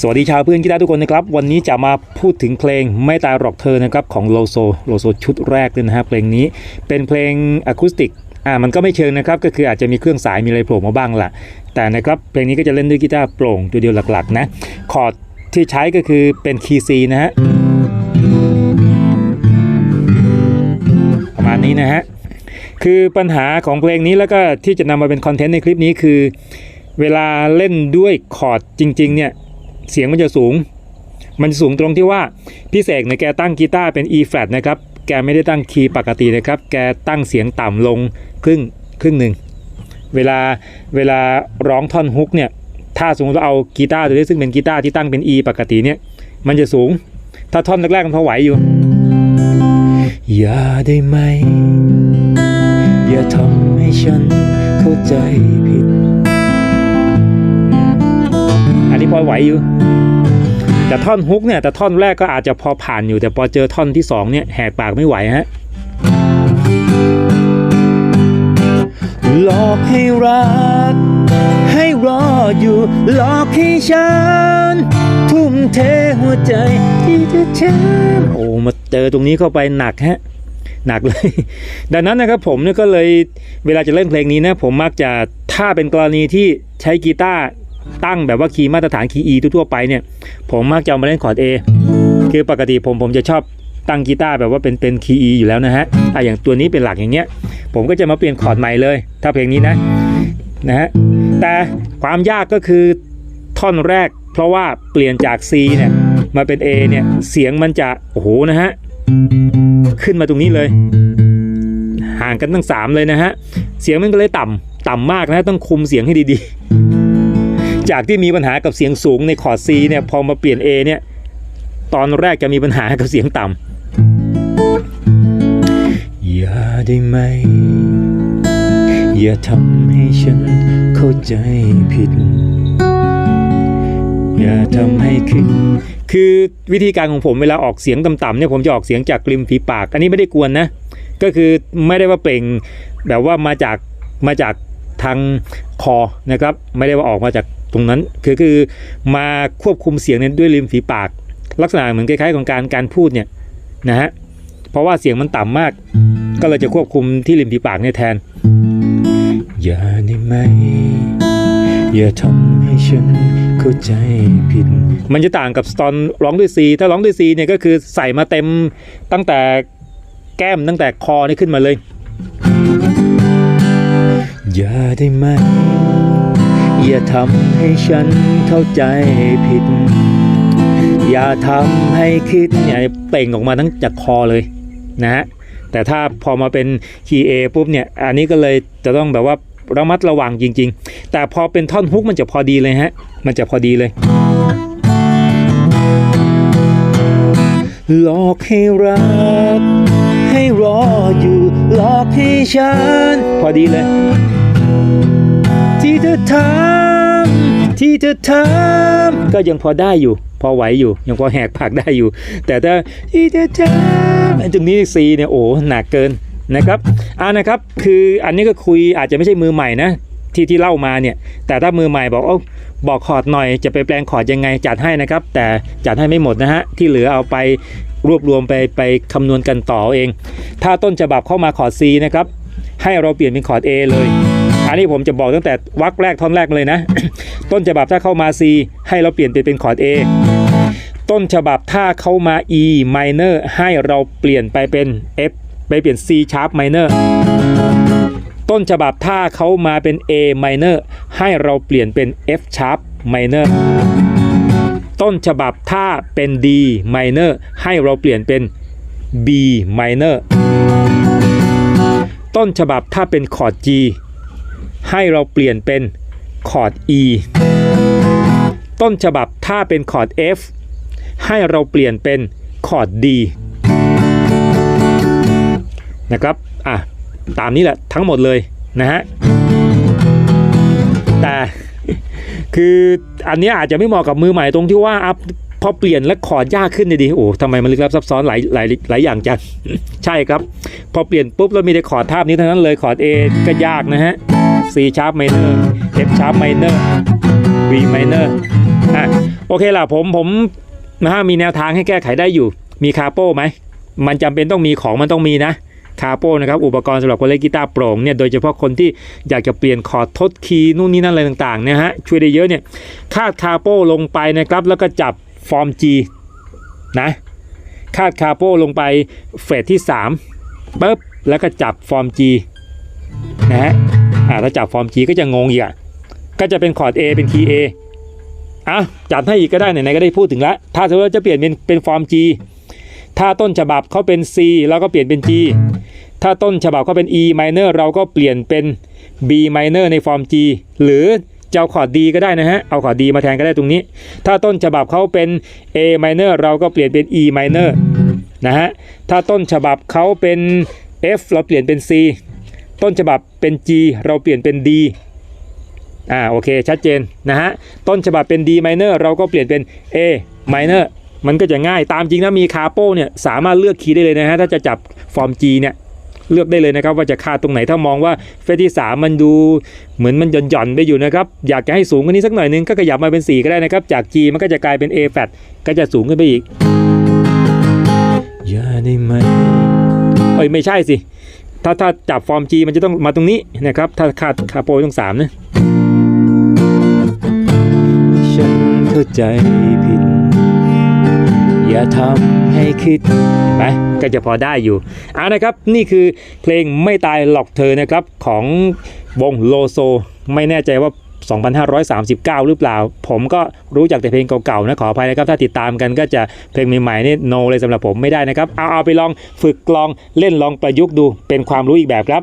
สวัสดีชาวเพื่อนกีตาร์ทุกคนนะครับ วันนี้จะมาพูดถึงเพลงไม่ตายหรอกเธอนะครับของโลโซโลโซชุดแรกเลยนะฮะเพลงนี้เป็นเพลงอะคูสติกอ่ามันก็ไม่เชิงนะครับก็คืออาจจะมีเครื่องสายมีอะไรโผล่มาบ้างล่ะ แต่นะครับเพลงนี้ก็จะเล่นด้วยกีตาร์โปร่งตัวเดียวหลักๆนะคอร์ดที่ใช้ก็คือเป็นคีย์ซีนะฮะประมาณนี้นะฮะ คือปัญหาของเพลงนี้แล้วก็ที่จะนำมาเป็นคอนเทนต์ในคลิปนี้คือ เวลาเล่นด้วยคอร์ดจริง ๆ เนี่ย เสียงมันจะสูง มันสูงตรงที่ว่าพี่เสกเนี่ยแกตั้งกีตาร์เป็น E flat นะครับ แกไม่ได้ตั้งคีย์ปกตินะครับ แกตั้งเสียงต่ำลงครึ่งครึ่งหนึ่งเวลาเวลาร้องท่อนฮุกเนี่ยถ้าสมมติเราเอากีตาร์ตัวนี้ซึ่งเป็นกีตาร์ที่ตั้งเป็น E ปกติเนี่ย มันจะสูง ถ้าท่อนแรกๆมันพอไหวอยู่ อย่าได้ไหม อย่าทำให้ฉันเข้าใจผิด อันนี้พอไหวอยู่ แต่ท่อนฮุกเนี่ย แต่ท่อนแรกก็อาจจะพอผ่านอยู่ แต่พอเจอท่อนที่สองเนี่ยแหกปากไม่ไหวฮะหลอกให้รัก ให้รออยู่หลอกให้ฉัน ทุ่มเทหัวใจที่จะแชมโอ้มาเจอตรงนี้เข้าไปหนักฮะ หนักเลย ดังนั้นนะครับผมเนี่ยก็เลยเวลาจะเล่นเพลงนี้นะผมมักจะถ้าเป็นกรณีที่ใช้กีตาร์ตั้งแบบว่าคีย์มาตรฐานคีย์ E ทั่วไปเนี่ย ผมมักจะเอามาเล่นคอร์ด A คือปกติผมผมจะชอบตั้งกีตาร์แบบว่าเป็นเป็นคีย์ E อยู่แล้วนะฮะอะอย่างตัวนี้เป็นหลักอย่างเงี้ย ผมก็จะมาเปลี่ยนคอร์ดใหม่เลย ถ้าเพลงนี้นะนะฮะแต่ความยากก็คือท่อนแรก เพราะว่าเปลี่ยนจาก C เนี่ยมาเป็น A เนี่ยเสียงมันจะโอ้โหนะฮะ ขึ้นมาตรงนี้เลย ห่างกันตั้ง 3 เลยนะฮะ เสียงมันก็เลยต่ำต่ำมากนะต้องคุมเสียงให้ดีๆ จากที่มีปัญหากับเสียงสูงในคอร์ด C เนี่ยพอมาเปลี่ยน A เนี่ยตอนแรกจะมีปัญหากับเสียงต่ำอย่าได้ไหม อย่าทำให้ฉันเข้าใจผิด อย่าทำให้คิด คือวิธีการของผมเวลาออกเสียงต่ำๆเนี่ยผมจะออกเสียงจากริมฝีปาก อันนี้ไม่ได้กวนนะ ก็คือไม่ได้ว่าเปล่งแบบว่ามาจากมาจากทางคอนะครับ ไม่ได้ว่าออกมาจากตรงนั้น คือคือมาควบคุมเสียงเนี่ยด้วยริมฝีปาก ลักษณะเหมือนคล้ายๆของการการพูดเนี่ยนะฮะเพราะว่าเสียงมันต่ำมาก ก็เลยจะควบคุมที่ริมฝีปากเนี่ยแทนอย่าได้ไหม อย่าทำให้ฉันเข้าใจผิด มันจะต่างกับตอนร้องด้วย C ถ้าร้องด้วย C เนี่ยก็คือใส่มาเต็มตั้งแต่แก้มตั้งแต่คอนี่ขึ้นมาเลย อย่าได้ไหม อย่าทำให้ฉันเข้าใจผิด อย่าทำให้คิดเนี่ยเปล่งออกมาทั้งจากคอเลยนะฮะแต่ถ้าพอมาเป็นคีย์ A ปุ๊บเนี่ย อันนี้ก็เลยจะต้องแบบว่า ระมัดระวังจริง ๆ แต่พอเป็นท่อนฮุกมันจะพอดีเลยฮะ มันจะพอดีเลย หลอกให้รัก ให้รออยู่ หลอกให้ฉัน พอดีเลย ที่เธอทำที่เธอทำก็ยังพอได้อยู่ พอไหวอยู่ ยังพอแหกผักได้อยู่ แต่ถ้าที่เธอทำไอ้ตรงนี้ซีเนี่ยโอ้หนักเกิน นะครับอ่านะครับคืออันนี้ก็คุยอาจจะไม่ใช่มือใหม่นะที่ที่เล่ามาเนี่ยแต่ถ้ามือใหม่บอกเอ้าบอกคอร์ดหน่อยจะไปแปลงคอร์ดยังไงจัดให้นะครับ แต่จัดให้ไม่หมดนะฮะที่เหลือเอาไปรวบรวมไปไปคำนวณกันต่อเอาเอง ถ้าต้นฉบับเข้ามาคอร์ด C นะครับให้เราเปลี่ยนเป็นคอร์ด A เลย อันนี้ผมจะบอกตั้งแต่วรรคแรกท่อนแรกเลยนะ ต้นฉบับถ้าเข้ามา C ให้เราเปลี่ยนไปเป็นคอร์ด A ต้นฉบับถ้าเข้ามา E minor ให้เราเปลี่ยนไปเป็น F ไปเปลี่ยน C sharp minor ต้นฉบับถ้าเขามาเป็น A minor ให้เราเปลี่ยนเป็น F sharp minor ต้นฉบับถ้าเป็น D minor ให้เราเปลี่ยนเป็น B minor ต้นฉบับถ้าเป็นคอร์ด G ให้เราเปลี่ยนเป็นคอร์ด E ต้นฉบับถ้าเป็นคอร์ด F ให้เราเปลี่ยนเป็นคอร์ด D นะครับอะตามนี้แหละทั้งหมดเลยนะฮะแต่คืออันนี้อาจจะไม่เหมาะกับมือใหม่ตรงที่ว่าอัพพอเปลี่ยนแล้วคอร์ดยากขึ้นเลยดิโอ้ทำไมมันลึกลับซับซ้อนหลายหลายหลายอย่างจังใช่ครับ พอเปลี่ยนปุ๊บแล้วมีแต่คอร์ดทาบนี้เท่านั้นเลยคอร์ด A ก็ยากนะฮะ C sharp minor F sharp minor B minor อะโอเคล่ะผมผมนะฮะมีแนวทางให้แก้ไขได้อยู่ มีคาโป้ไหมมันจำเป็นต้องมีของมันต้องมีนะ คาโป้นะครับอุปกรณ์สำหรับคนเล่นกีตาร์โปร่งเนี่ยโดยเฉพาะคนที่อยากจะเปลี่ยนคอร์ดทดคีย์นู่นนี่นั่นอะไรต่างๆเนี่ยฮะช่วยได้เยอะเนี่ยคาดคาโป้ลงไปนะครับแล้วก็จับฟอร์ม G นะคาดคาโป้ลงไปเฟสที่3ปุ๊บแล้วก็จับฟอร์ม G นะฮะอ่าถ้าจับฟอร์ม G ก็จะงงอีกอะก็จะเป็นคอร์ด A เป็นคีย์ A อะจัดให้อีกก็ได้ไหนๆก็ได้พูดถึงแล้วถ้าสมมติว่าจะเปลี่ยนเป็นเป็นฟอร์ม G ถ้าต้นฉบับเขาเป็น C เราก็เปลี่ยนเป็น G ถ้าต้นฉบับเขาเป็น E minor เราก็เปลี่ยนเป็น B minor ในฟอร์ม G หรือจะเอาคอร์ด D ก็ได้นะฮะ เอาคอร์ด D มาแทนก็ได้ตรงนี้ ถ้าต้นฉบับเขาเป็น A minor เราก็เปลี่ยนเป็น E minor นะฮะ ถ้าต้นฉบับเขาเป็น F เราเปลี่ยนเป็น C ต้นฉบับเป็น G เราเปลี่ยนเป็น D อ่าโอเคชัดเจนนะฮะ ต้นฉบับเป็น D minor เราก็เปลี่ยนเป็น A minor มันก็จะง่ายตามจริงนะมีคาโป้เนี่ยสามารถเลือกคีย์ได้เลยนะฮะ ถ้าจะจับฟอร์ม G เนี่ย เลือกได้เลยนะครับ ว่าจะคาดตรงไหนถ้ามองว่าเฟสที่ 3 มันดูเหมือนมันหย่อนๆไปอยู่นะครับอยากจะให้สูงกว่านี้สักหน่อยนึงก็ขยับมาเป็น 4 ก็ได้นะครับ จาก G มันก็จะกลายเป็น A flat ก็จะสูงขึ้นไปอีกอย่าได้ไหมเอ้ยไม่ใช่สิ ถ้าถ้าจับฟอร์ม G มันจะต้องมาตรงนี้นะครับ ถ้าคาดคาโปต้องสามนะฉันเข้าใจผิด อย่าทำให้คิดไหมก็จะพอได้อยู่เอานะครับนี่คือเพลงไม่ตายหลอกเธอนะครับของวงโลโซ ไม่แน่ใจว่า 2539 หรือเปล่า ผมก็รู้จักแต่เพลงเก่าๆนะขออภัยนะครับ ถ้าติดตามกันก็จะเพลงใหม่ๆนี่โนเลยสำหรับผมไม่ได้นะครับ เอาเอาไปลองฝึกลองเล่นลองประยุกต์ดูเป็นความรู้อีกแบบครับ